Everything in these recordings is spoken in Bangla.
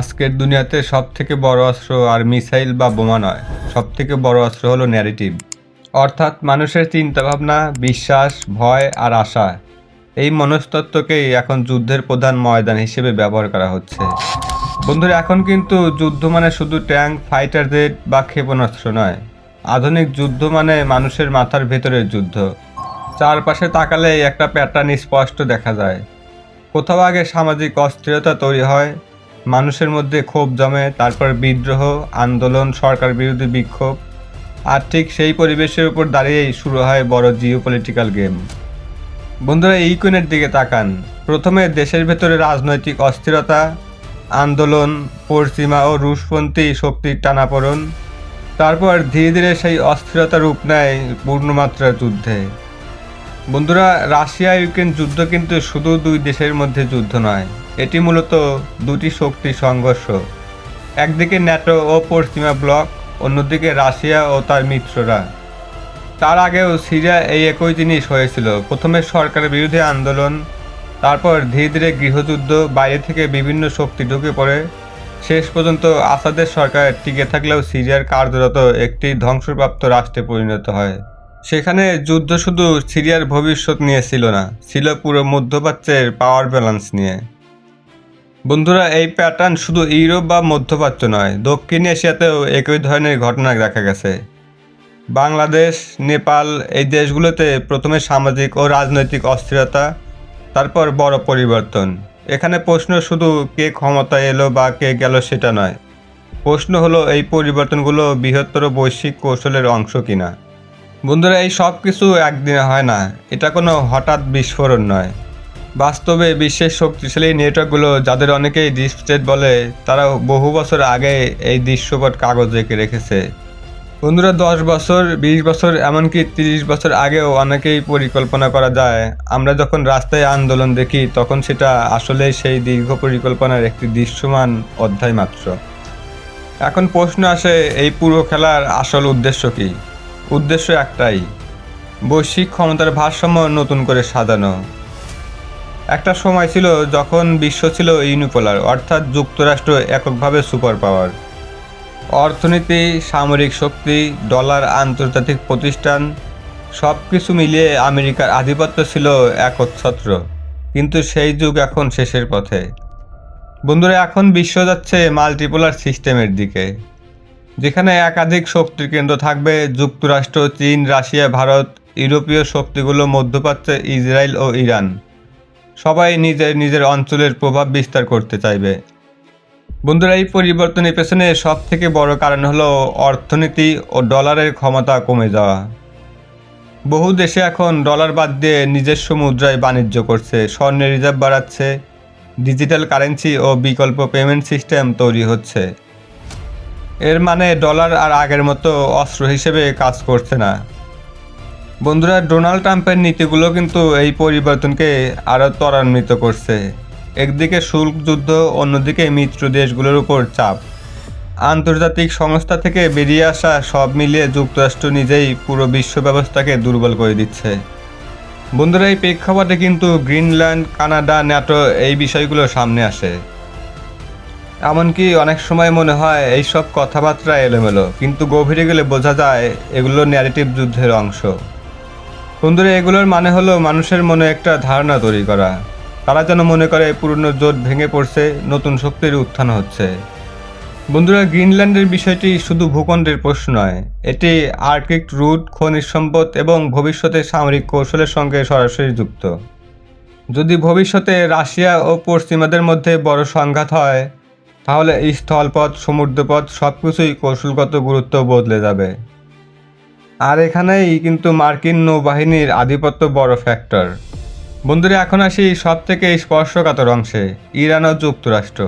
আজকের দুনিয়াতে সব থেকে বড় অস্ত্র আর মিসাইল বা বোমা নয় সব থেকে বড় অস্ত্র হলো ন্যারেটিভ অর্থাৎ মানুষের চিন্তাভাবনা, বিশ্বাস, ভয় আর আশা। এই মনস্তত্ত্বকেই এখন যুদ্ধের প্রধান ময়দান হিসেবে ব্যবহার করা হচ্ছে। বন্ধুরা, এখন কিন্তু যুদ্ধ মানে শুধু ট্যাঙ্ক, ফাইটার জেট বা ক্ষেপণাস্ত্র নয়। আধুনিক যুদ্ধ মানে মানুষের মাথার ভেতরের যুদ্ধ। চারপাশে তাকালে একটা প্যাটার্ন স্পষ্ট দেখা যায়। কোথাও আগে সামাজিক অস্থিরতা তৈরি হয় মানুষের মধ্যে ক্ষোভ জমে, তারপর বিদ্রোহ, আন্দোলন, সরকার বিরোধী বিক্ষোভ। আর ঠিক সেই পরিবেশের উপর দাঁড়িয়েই শুরু হয় বড় জিও পলিটিক্যাল গেম বন্ধুরা, এই দিকে তাকান। প্রথমে দেশের ভেতরে রাজনৈতিক অস্থিরতা, আন্দোলন, পশ্চিমা ও রুশপন্থী শক্তির টানাপোড়ন। তারপর ধীরে ধীরে সেই অস্থিরতা রূপ নেয় পূর্ণমাত্রার যুদ্ধে। বন্ধুরা, রাশিয়া ইউক্রেন যুদ্ধ কিন্তু শুধু দুই দেশের মধ্যে যুদ্ধ নয়, এটি মূলত দুটি শক্তির সংঘর্ষ। একদিকে ন্যাটো ও পশ্চিমা ব্লক, অন্যদিকে রাশিয়া ও তার মিত্ররা। তার আগেও সিরিয়া এই একই জিনিস হয়েছিল। প্রথমে সরকারের বিরুদ্ধে আন্দোলন, তারপর ধীরে ধীরে গৃহযুদ্ধ, বাইরে থেকে বিভিন্ন শক্তি ঢুকে পড়ে। শেষ পর্যন্ত আসাদের সরকার টিকে থাকলেও সিরিয়ার কার্যরত একটি ধ্বংসপ্রাপ্ত রাষ্ট্রে পরিণত হয়। সেখানে যুদ্ধ শুধু সিরিয়ার ভবিষ্যৎ নিয়ে ছিল না, ছিল পুরো মধ্যপ্রাচ্যের পাওয়ার ব্যালেন্স নিয়ে। বন্ধুরা, এই প্যাটার্ন শুধু ইউরোপ বা মধ্যপ্রাচ্য নয়, দক্ষিণ এশিয়াতেও একই ধরনের ঘটনা দেখা গেছে। বাংলাদেশ, নেপাল, এই দেশগুলোতে প্রথমে সামাজিক ও রাজনৈতিক অস্থিরতা, তারপর বড় পরিবর্তন। এখানে প্রশ্ন শুধু কে ক্ষমতায় এলো বা কে গেল সেটা নয়। প্রশ্ন হলো, এই পরিবর্তনগুলো বৃহত্তর বৈশ্বিক কৌশলের অংশ কিনা? বন্ধুরা, এই সব কিছু একদিনে হয় না। এটা কোনো হঠাৎ বিস্ফোরণ নয়। বাস্তবে বিশ্বের শক্তিশালী নেটওয়ার্কগুলো যাদের অনেকেই স্টেট বলে, তারা বহু বছর আগে এই দৃশ্যপট কাগজ রেখে রেখেছে। বন্ধুরা, দশ বছর, বিশ বছর, এমনকি তিরিশ বছর আগেও অনেকেই পরিকল্পনা করা যায়। আমরা যখন রাস্তায় আন্দোলন দেখি, তখন সেটা আসলে সেই দীর্ঘ পরিকল্পনার একটি দৃশ্যমান অধ্যায় মাত্র। এখন প্রশ্ন আসে, এই পুরো খেলার আসল উদ্দেশ্য কী? উদ্দেশ্য একটাই, বৈশ্বিক ক্ষমতার ভারসাম্য নতুন করে সাজানো। একটা সময় ছিল যখন বিশ্ব ছিল ইউনিপোলার অর্থাৎ যুক্তরাষ্ট্র এককভাবে সুপার পাওয়ার অর্থনীতি, সামরিক শক্তি ডলার আন্তর্জাতিক প্রতিষ্ঠান সব কিছু মিলিয়ে আমেরিকার আধিপত্য ছিল একচ্ছত্র। কিন্তু সেই যুগ এখন শেষের পথে। বন্ধুরা, এখন বিশ্ব যাচ্ছে মাল্টিপোলার সিস্টেমের দিকে। যেখানে একাধিক শক্তির কেন্দ্র থাকবে, যুক্তরাষ্ট্র, চীন, রাশিয়া, ভারত, ইউরোপীয় শক্তিগুলো মধ্যপ্রাচ্যে, ইসরায়েল ও ইরান। সবাই নিজের নিজের অঞ্চলের প্রভাব বিস্তার করতে চাইবে। বন্ধুরা, এই পরিবর্তনের পেছনে সব থেকে বড় কারণ হলো অর্থনীতি ও ডলারের ক্ষমতা কমে যাওয়া। বহু দেশে এখন ডলার বাদ দিয়ে নিজস্ব মুদ্রায় বাণিজ্য করছে, স্বর্ণের রিজার্ভ বাড়াচ্ছে, ডিজিটাল কারেন্সি ও বিকল্প পেমেন্ট সিস্টেম তৈরি হচ্ছে। এর মানে ডলার আর আগের মতো অস্ত্র হিসেবে কাজ করছে না। বন্ধুরা, ডোনাল্ড ট্রাম্পের নীতিগুলো কিন্তু এই পরিবর্তনকে আরও ত্বরান্বিত করছে। একদিকে শুল্ক যুদ্ধ, অন্যদিকে মিত্র দেশগুলোর উপর চাপ। আন্তর্জাতিক সংস্থা থেকে বেরিয়ে আসা সব মিলিয়ে যুক্তরাষ্ট্র নিজেই পুরো বিশ্ব ব্যবস্থাকে দুর্বল করে দিচ্ছে। বন্ধুরা, এই প্রেক্ষাপটে কিন্তু গ্রিনল্যান্ড, কানাডা, ন্যাটো এই বিষয়গুলো সামনে আসে। এমনকি অনেক সময় মনে হয় এইসব কথাবার্তা এলোমেলো, কিন্তু গভীরে গেলে বোঝা যায় এগুলো ন্যারেটিভ যুদ্ধের অংশ। বন্ধুরা, এগুলোর মানে হলো মানুষের মনে একটা ধারণা তৈরি করা। তারা যেন মনে করে পুরনো জোট ভেঙে পড়ছে, নতুন শক্তির উত্থান হচ্ছে। বন্ধুরা, গ্রিনল্যান্ডের বিষয়টি শুধু ভূখণ্ডের প্রশ্ন নয়, এটি আর্কটিক রুট, খনিজ সম্পদ এবং ভবিষ্যতে সামরিক কৌশলের সঙ্গে সরাসরি যুক্ত। যদি ভবিষ্যতে রাশিয়া ও পশ্চিমাদের মধ্যে বড় সংঘাত হয় তাহলে এই স্থলপথ, সমুদ্রপথ সব কিছুই কৌশলগত গুরুত্ব বদলে যাবে। আর এখানেই কিন্তু মার্কিন নৌবাহিনীর আধিপত্য বড় ফ্যাক্টর বন্ধুরা, এখন আসি সব থেকে স্পর্শকাতর অংশে, ইরান ও যুক্তরাষ্ট্র।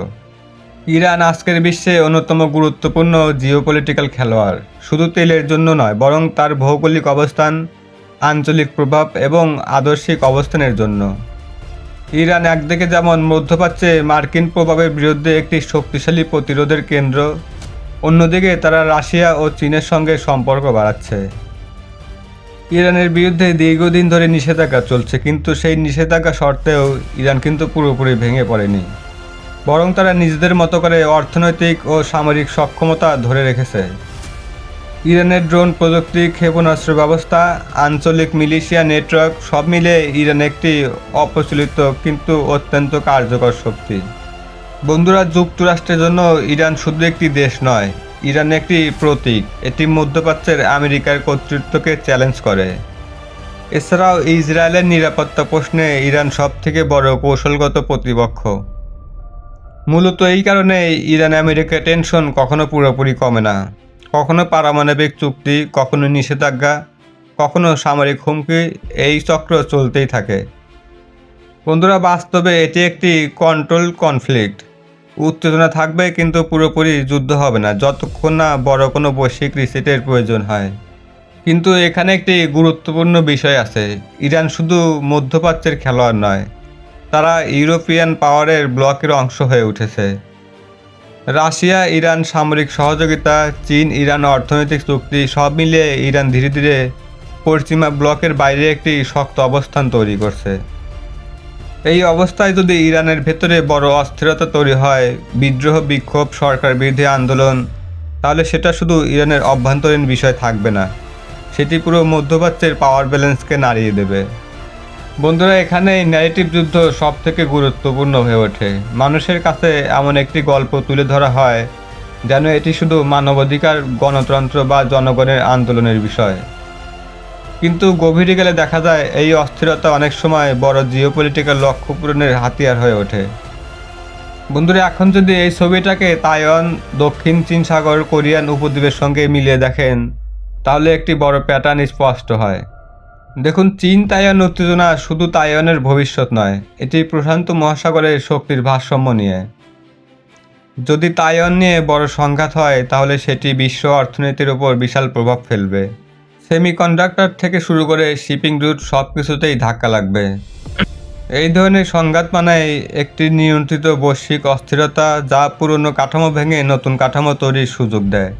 ইরান আজকের বিশ্বে অন্যতম গুরুত্বপূর্ণ জিওপলিটিক্যাল খেলোয়াড়। শুধু তেলের জন্য নয়, বরং তার ভৌগোলিক অবস্থান, আঞ্চলিক প্রভাব এবং আদর্শিক অবস্থানের জন্য। ইরান একদিকে যেমন মধ্যপ্রাচ্যে মার্কিন প্রভাবের বিরুদ্ধে একটি শক্তিশালী প্রতিরোধের কেন্দ্র, অন্যদিকে তারা রাশিয়া ও চীনের সঙ্গে সম্পর্ক বাড়াচ্ছে। ইরানের বিরুদ্ধে দীর্ঘদিন ধরে নিষেধাজ্ঞা চলছে, কিন্তু সেই নিষেধাজ্ঞা সত্ত্বেও ইরান কিন্তু পুরোপুরি ভেঙে পড়েনি। বরং তারা নিজেদের মতো করে অর্থনৈতিক ও সামরিক সক্ষমতা ধরে রেখেছে। ইরানের ড্রোন প্রযুক্তি ক্ষেপণাস্ত্র ব্যবস্থা, আঞ্চলিক মিলিশিয়া নেটওয়ার্ক সব মিলে ইরান একটি অপ্রচলিত কিন্তু অত্যন্ত কার্যকর শক্তি। বন্ধুরা, যুক্তরাষ্ট্রের জন্য ইরান শুধু একটি দেশ নয়, ইরান একটি প্রতীক। এটি মধ্যপ্রাচ্যের আমেরিকার কর্তৃত্বকে চ্যালেঞ্জ করে। এছাড়াও ইসরায়েলের নিরাপত্তা প্রশ্নে ইরান সব থেকে বড় কৌশলগত প্রতিপক্ষ। মূলত এই কারণে ইরান আমেরিকা টেনশন কখনো পুরোপুরি কমে না। কখনো পারমাণবিক চুক্তি, কখনো নিষেধাজ্ঞা, কখনো সামরিক হুমকি, এই চক্র চলতেই থাকে। বন্ধুরা, বাস্তবে এটি একটি কন্ট্রোল কনফ্লিক্ট উত্তেজনা থাকবে কিন্তু পুরোপুরি যুদ্ধ হবে না, যতক্ষণ না বড় কোনো বৈশ্বিক রিসেটের প্রয়োজন হয়। কিন্তু এখানে একটি গুরুত্বপূর্ণ বিষয় আছে। ইরান শুধু মধ্যপ্রাচ্যের খেলোয়াড় নয়, তারা ইউরোপিয়ান পাওয়ারের ব্লকের অংশ হয়ে উঠেছে। রাশিয়া, ইরান সামরিক সহযোগিতা, চীন, ইরান অর্থনৈতিক চুক্তি সব মিলিয়ে ইরান ধীরে ধীরে পশ্চিমা ব্লকের বাইরে একটি শক্ত অবস্থান তৈরি করছে। এই অবস্থায় যদি ইরানের ভেতরে বড় অস্থিরতা তৈরি হয়, বিদ্রোহ, বিক্ষোভ, সরকার বিরোধী আন্দোলন, তাহলে সেটা শুধু ইরানের অভ্যন্তরীণ বিষয় থাকবে না। সেটি পুরো মধ্যপ্রাচ্যের পাওয়ার ব্যালেন্সকে নাড়িয়ে দেবে। বন্ধুরা, এখানে ন্যারেটিভ যুদ্ধ সব থেকে গুরুত্বপূর্ণ হয়ে ওঠে। মানুষের কাছে এমন একটি গল্প তুলে ধরা হয়, যেন এটি শুধু মানবাধিকার, গণতন্ত্র বা জনগণের আন্দোলনের বিষয়। কিন্তু গভীরে গেলে দেখা যায়, এই অস্থিরতা অনেক সময় বড় জিওপলিটিক্যাল লক্ষ্য পূরণের হাতিয়ার হয়ে ওঠে। বন্ধুরা, এখন যদি এই ছবিটাকে তাইওয়ান, দক্ষিণ চীন সাগর, কোরিয়ান উপদ্বীপের সঙ্গে মিলিয়ে দেখেন, তাহলে একটি বড় প্যাটার্ন স্পষ্ট হয়। দেখুন, চীন, তাইওয়ান উত্তেজনা শুধু তাইওয়ানের ভবিষ্যৎ নয়, এটি প্রশান্ত মহাসাগরের শক্তির ভারসাম্য নিয়ে। যদি তাইওয়ান নিয়ে বড় সংঘাত হয়, তাহলে সেটি বিশ্ব অর্থনীতির উপর বিশাল প্রভাব ফেলবে। সেমিকন্ডাক্টর থেকে শুরু করে শিপিং রুট সব কিছুতেই ধাক্কা লাগবে। এই ধরনের সংঘাত মানে একটি নিয়ন্ত্রিত বৈশ্বিক অস্থিরতা যা পুরনো কাঠামো ভেঙে নতুন কাঠামো তৈরির সুযোগ দেয়।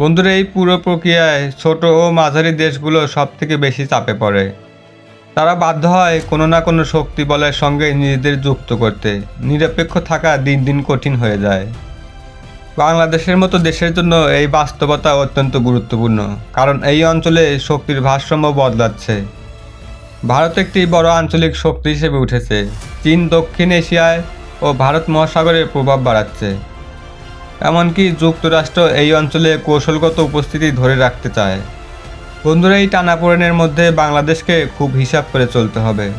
বন্ধুরা, এই পুরো প্রক্রিয়ায় ছোট ও মাঝারি দেশগুলো সব থেকে বেশি চাপে পড়ে। তারা বাধ্য হয় কোনো না কোনো শক্তি বলের সঙ্গে নিজেদের যুক্ত করতে। নিরপেক্ষ থাকা দিন দিন কঠিন হয়ে যায়। বাংলাদেশের মতো দেশের জন্য এই বাস্তবতা অত্যন্ত গুরুত্বপূর্ণ, কারণ এই অঞ্চলে শক্তির ভারসাম্য বদলাচ্ছে। ভারত একটি বড় আঞ্চলিক শক্তি হিসেবে উঠেছে। চীন, দক্ষিণ এশিয়ায় ও ভারত মহাসাগরে প্রভাব বাড়াচ্ছে। এমনকি যুক্তরাষ্ট্র এই অঞ্চলে কৌশলগত উপস্থিতি ধরে রাখতে চায়। বন্ধুরা, এই টানাপোড়েনের মধ্যে বাংলাদেশকে খুব হিসাব করে চলতে হবে।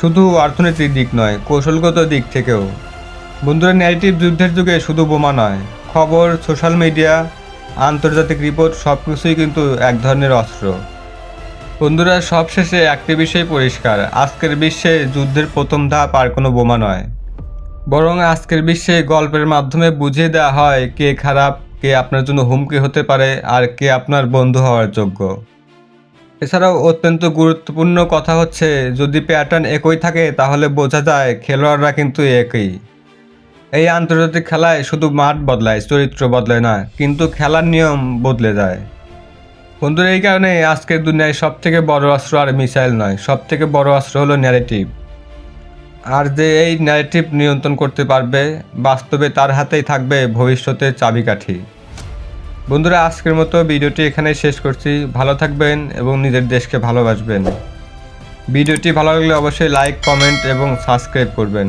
শুধু অর্থনৈতিক দিক নয়, কৌশলগত দিক থেকেও। বন্ধুরা ন্যারেটিভ যুদ্ধের যুগে শুধু বোমা নয়, খবর সোশ্যাল মিডিয়া আন্তর্জাতিক রিপোর্ট সব কিছুই কিন্তু এক ধরনের অস্ত্র। বন্ধুরা, সবশেষে একটি বিষয় পরিষ্কার, আজকের বিশ্বে যুদ্ধের প্রথম ধাপ আর কোনো বোমা নয়। বরং আজকের বিশ্বে গল্পের মাধ্যমে বুঝিয়ে দেওয়া হয় কে খারাপ, কে আপনার জন্য হুমকি হতে পারে আর কে আপনার বন্ধু হওয়ার যোগ্য। এছাড়াও অত্যন্ত গুরুত্বপূর্ণ কথা হচ্ছে, যদি প্যাটার্ন একই থাকে তাহলে বোঝা যায় খেলোয়াড়রা কিন্তু একই। এই আন্তর্জাতিক খেলায় শুধু মাঠ বদলায়, চরিত্র বদলায় না, কিন্তু খেলার নিয়ম বদলে যায়। বন্ধুরা, এই কারণে আজকের দুনিয়ায় সব থেকে বড় অস্ত্র আর মিসাইল নয় সব থেকে বড় অস্ত্র হলো ন্যারেটিভ আর যে এই ন্যারেটিভ নিয়ন্ত্রণ করতে পারবে, বাস্তবে তার হাতেই থাকবে ভবিষ্যতের চাবিকাঠি। বন্ধুরা, আজকের মতো ভিডিওটি এখানেই শেষ করছি। ভালো থাকবেন এবং নিজের দেশকে ভালোবাসবেন। ভিডিওটি ভালো লাগলে অবশ্যই লাইক কমেন্ট এবং সাবস্ক্রাইব করবেন।